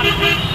Thank you.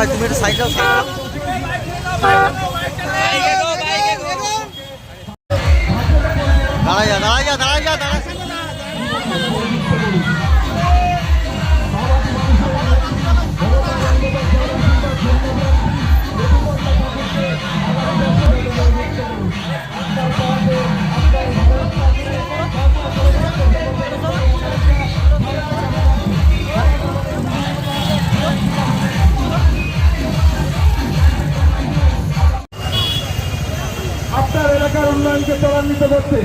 ভাই তুমি একটু সাইকেল দাঁড়াই যা দাঁড়াই দাঁড়াই দাঁড়াই এলাকার ত্বরান্বিত করতে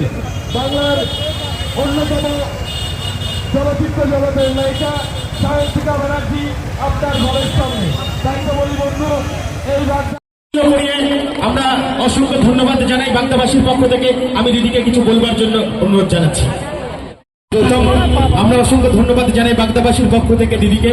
বাংলার অন্যতম চলচ্চিত্র জগতের নায়িকা সায়ন্তিকা ব্যানার্জি আপনার ঘরের সামনে। তাই তো বলি বন্ধু, এই আমরা অসংখ্য ধন্যবাদ জানাই বাংলাবাসীর পক্ষ থেকে। আমি দিদিকে কিছু বলবার জন্য অনুরোধ জানাচ্ছি। প্রথম, আমরা অসংখ্য ধন্যবাদ জানাই বাগদাবাসীর পক্ষ থেকে দিদিকে।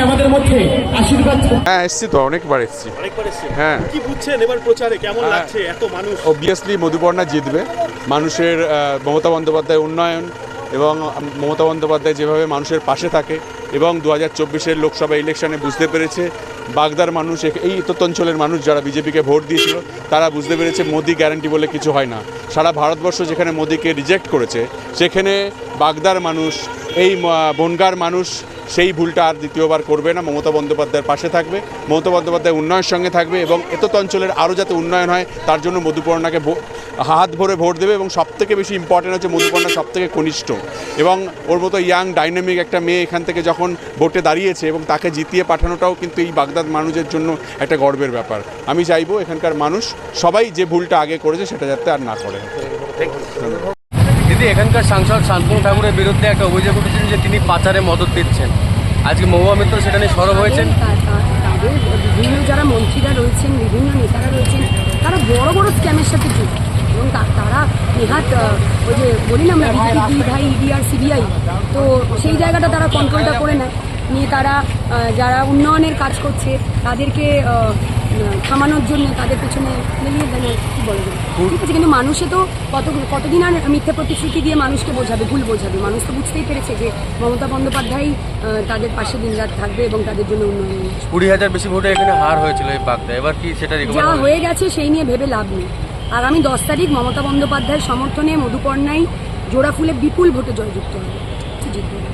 আমাদের মধ্যে আশীর্বাদ হ্যাঁ এসছি তো অনেকবার এসছি। অনেকবার হ্যাঁ। কি বুঝছেন এবার প্রচারে? কেমন হ্যাঁ। লাগছে এত মানুষ? অবভিয়াসলি মধুপর্ণা জিতবে। মানুষের মমতা বন্দ্যোপাধ্যায় উন্নয়ন এবং মমতা বন্দ্যোপাধ্যায় যেভাবে মানুষের পাশে থাকে এবং দু হাজার চব্বিশের লোকসভা ইলেকশনে বুঝতে পেরেছে বাগদার মানুষ এই তথ্যাঞ্চলের মানুষ যারা বিজেপিকে ভোট দিয়েছিল তারা বুঝতে পেরেছে মোদি গ্যারান্টি বলে কিছু হয় না। সারা ভারতবর্ষ যেখানে মোদিকে রিজেক্ট করেছে সেখানে বাগদার মানুষ এই বনগার মানুষ সেই ভুলটা আর দ্বিতীয়বার করবে না। মমতা বন্দ্যোপাধ্যায়ের পাশে থাকবে। মমতা বন্দ্যোপাধ্যায় উন্নয়নের সঙ্গে থাকবে এবং এতত অঞ্চলের আরও যাতে উন্নয়ন হয়, তার জন্য মধুপর্ণাকে হাত ভরে ভোট দেবে এবং সবথেকে বেশি ইম্পর্টেন্ট হচ্ছে মধুপর্ণা সবথেকে কনিষ্ঠ। এবং ওর মতো ইয়াং ডাইনামিক একটা মেয়ে এখান থেকে যখন ভোটে দাঁড়িয়েছে এবং তাকে জিতিয়ে পাঠানোটাও কিন্তু এই বাগদাদ মানুষের জন্য একটা গর্বের ব্যাপার। আমি চাইব এখানকার মানুষ সবাই যে ভুলটা আগে করেছে সেটা যাতে আর না করে। দিদি এখানকার সাংসদ শান্তনু ঠাকুরের বিরুদ্ধে একটা অভিযোগ উঠেছেন যে তিনি পাচারে মদত দিচ্ছেন, আজকে মহুয়া মিত্র সেটা নিয়ে সরব হয়েছেন। বিভিন্ন যারা মন্ত্রীরা রয়েছেন, বিভিন্ন নেতারা রয়েছেন, তারা বড় বড় স্ক্যামের সাথে যুক্ত। এবং তারা নেহাত ওই যে বলি না আমরা, বিজেপি ভাই ইডি আর সিবিআই তো সেই জায়গাটা তারা কন্ট্রোলটা করে নেয়। নিয়ে তারা যারা উন্নয়নের কাজ করছে তাদেরকে থামানোর জন্য তাদের পেছনে মিলিয়ে দেন কি বলে ঠিক আছে কিন্তু মানুষে তো কত কতদিন আর মিথ্যা প্রতিশ্রুতি দিয়ে মানুষকে বোঝাবে ভুল বোঝাবে? মানুষ তো বুঝতেই পেরেছে যে মমতা বন্দ্যোপাধ্যায় তাদের পাশে দিনরাত থাকবে এবং তাদের জন্য উন্নয়ন কুড়ি হাজার বেশি ভোটে এখানে হার হয়েছিল এই বাগদা। এবার কি সেটা যা হয়ে গেছে সেই নিয়ে ভেবে লাভ নেই। আগামী দশ তারিখ মমতা বন্দ্যোপাধ্যায়ের সমর্থনে মধুপর্ণায় জোড়া ফুলে বিপুল ভোটে জয়যুক্ত হবে।